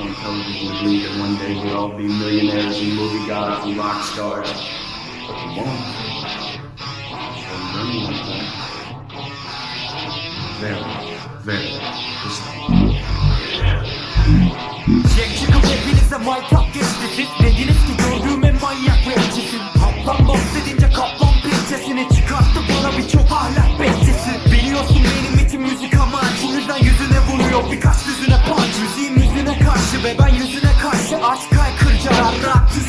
on television and believe that one day we'll all be millionaires and movie gods and rock stars. But we won't. Very, very distinct. Dediniz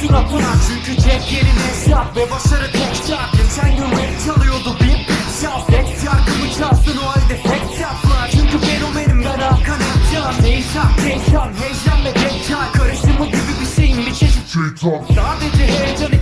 tüzün atına Çünkü cep yerine şart ve başarı tek şart Geçen gün rap çalıyordu bir pet şans Sex şarkımı çalsın o halde seks yapma Çünkü fenomenim ben Hakan Ercan. Neyşan, Keyşan, heyecan ve dekkan Karışımı gibi bir şeyim bir çeşit Sadece heyecan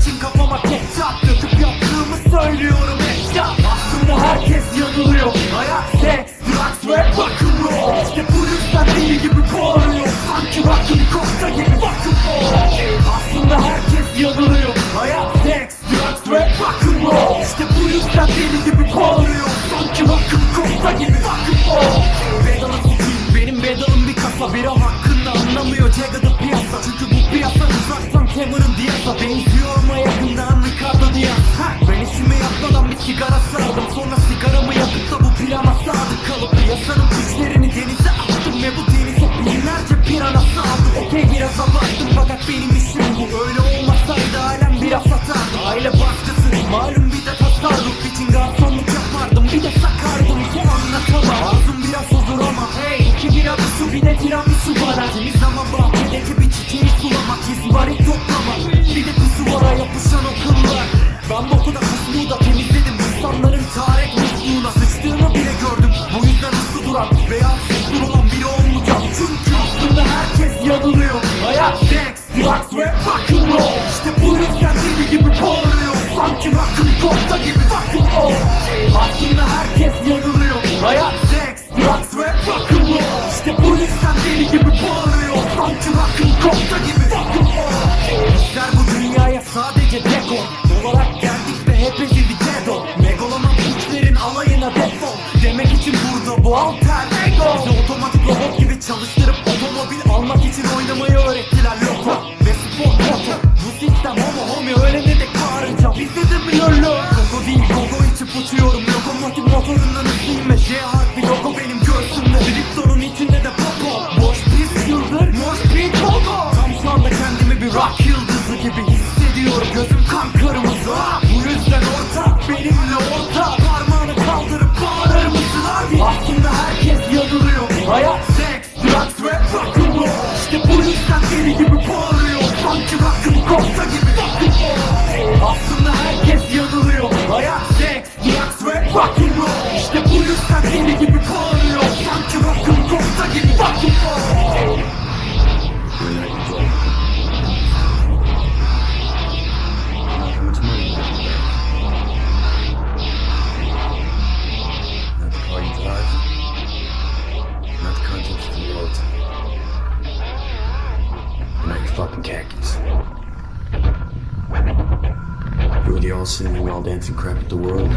sardım Sonra sigaramı yakıp da bu plana sadık kalıp Piyasanın güçlerini denize attım Ve bu denize binlerce pirana saldım Okey biraz abarttım fakat benim işim bu. Öyle olmasaydı alem biraz satardı. Aile baskısı malum bir de tasarruf. İçin garsonluk yapardım Bir de sakardım. Ki anlatamam. Arzum biraz huzur ama hey iki bir adı su bir de tiramisu bana. Kimi zaman bahçedeki bir çiçeği sulamak İzmarit toplamak. Bir de kusuvara yapışan o kıllar Ben boku da kusluğu da temizledim İnsanların tarek musluğuna sıçtığını bile gördüm. Bu yüzden hızlı duran veya sıçtır olan biri olmayacağım. Çünkü aslında herkes yanılıyor. Hayat, seks, drugs ve rock'n'roll İşte bu yüzden deli gibi bağırıyor Sanki rock'ın kokta gibi rock'n'roll Aslında herkes yanılıyor. Hayat, seks, drugs ve rock'n'roll İşte bu yüzden deli gibi bağırıyor Sanki rock'ın kokta gibi rock'n'roll Bizler bu bu alter ego Bizi otomatik robot gibi çalıştırıp otomobil almak için oynamayı öğrettiler. Loto Ve spor moto? Bu sistem homo homi öğrenerek bağırınca bizde de mi lolo Gogo değil gogo içip uçuyorum. Lokomotif motorundan hızlıyım ve J harfi logo benim göğsümde. Driptonun içinde You're the all singing, all dancing crap at the world.